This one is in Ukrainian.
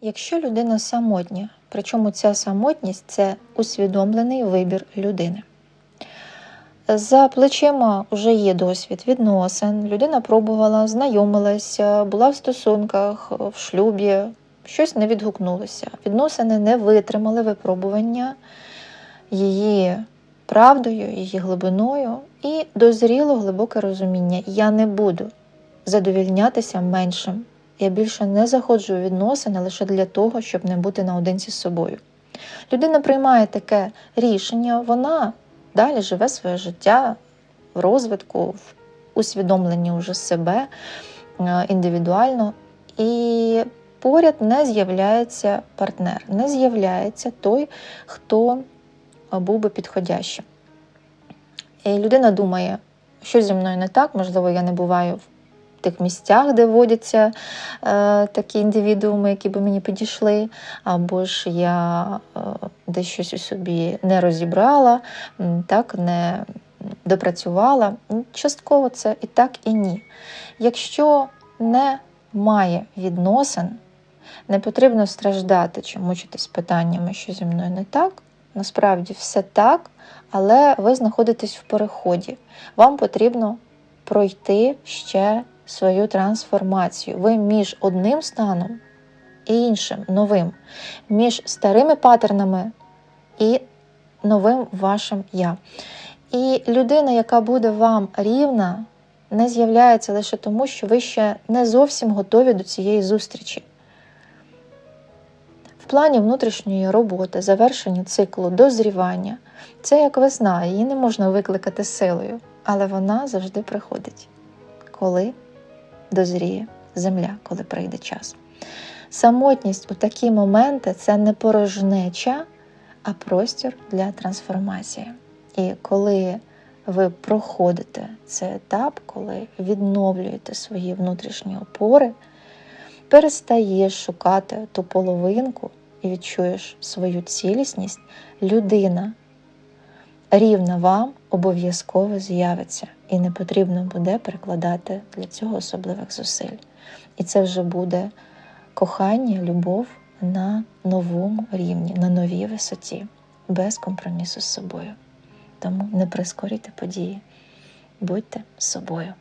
Якщо людина самотня, причому ця самотність це усвідомлений вибір людини. За плечима вже є досвід відносин. Людина пробувала, знайомилася, була в стосунках, в шлюбі, щось не відгукнулося. Відносини не витримали випробування її правдою, її глибиною і дозріло глибоке розуміння. Я не буду задовільнятися меншим. Я більше не заходжу у відносини лише для того, щоб не бути наодинці з собою. Людина приймає таке рішення, вона далі живе своє життя в розвитку, в усвідомленні уже себе е, індивідуально. І поряд не з'являється партнер, не з'являється той, хто був би підходящим. І людина думає, що зі мною не так, можливо, я не буваю тих місцях, де водяться е, такі індивідууми, які би мені підійшли, або ж я е, десь щось у собі не розібрала, так, не допрацювала. Частково це і так, і ні. Якщо не має відносин, не потрібно страждати чи мучитись питаннями, що зі мною не так. Насправді все так, але ви знаходитесь в переході. Вам потрібно пройти ще свою трансформацію. Ви між одним станом і іншим новим, між старими паттернами і новим вашим я. І людина, яка буде вам рівна, не з'являється лише тому, що ви ще не зовсім готові до цієї зустрічі. В плані внутрішньої роботи, завершення циклу, дозрівання це як весна, її не можна викликати силою, але вона завжди приходить, коли дозріє земля, коли прийде час. Самотність у такі моменти це не порожнеча, а простір для трансформації. І коли ви проходите цей етап, коли відновлюєте свої внутрішні опори, перестаєш шукати ту половинку і відчуєш свою цілісність, людина рівна вам обов'язково з'явиться, і не потрібно буде прикладати для цього особливих зусиль. І це вже буде кохання, любов на новому рівні, на новій висоті, без компромісу з собою. Тому не прискорюйте події, будьте собою.